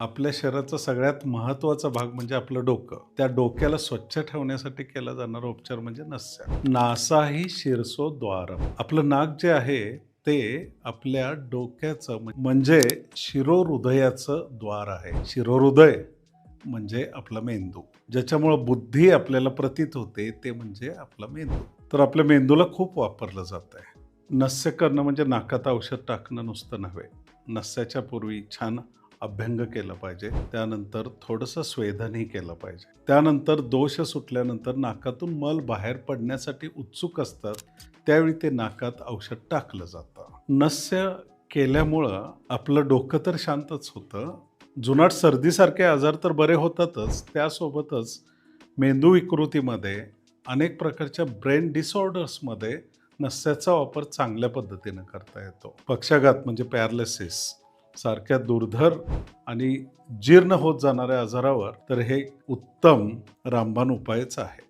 आपल्या शरीराचा सगळ्यात महत्त्वाचा भाग म्हणजे आपलं डोकं. त्या डोक्याला स्वच्छ ठेवण्यासाठी केला जाणारा उपचार म्हणजे नस्या. नासा ही शिरसो द्वार आपलं नाक जे आहे ते आपल्या डोक्याचं म्हणजे शिरोहृदयाचं द्वार आहे. शिरोहृदय म्हणजे आपला मेंदू. ज्याच्यामुळं बुद्धी आपल्याला प्रतीत होते ते म्हणजे आपला मेंदू. तर आपल्या मेंदूला खूप वापरलं जात आहे. नस्य करणं म्हणजे नाकात औषध टाकणं नुसतं नव्हे. नस्याच्या पूर्वी छान अभ्यंग केलं पाहिजे. त्यानंतर थोडंसं स्वेदनही केलं पाहिजे. त्यानंतर दोष सुटल्यानंतर नाकातून मल बाहेर पडण्यासाठी उत्सुक असतात. त्यावेळी ते नाकात औषध टाकलं जातं. नस्य केल्यामुळं आपलं डोकं तर शांतच होतं. जुनाट सर्दीसारखे आजार तर बरे होतातच. त्यासोबतच मेंदू विकृतीमध्ये अनेक प्रकारच्या ब्रेन डिसऑर्डर्समध्ये नस्याचा वापर चांगल्या पद्धतीनं करता येतो. पक्षाघात म्हणजे पॅरालिसिस. सारख्या दुर्धर आणि जीर्ण होत जाणाऱ्या आजारावर तर हे उत्तम रामबाण उपायच आहे.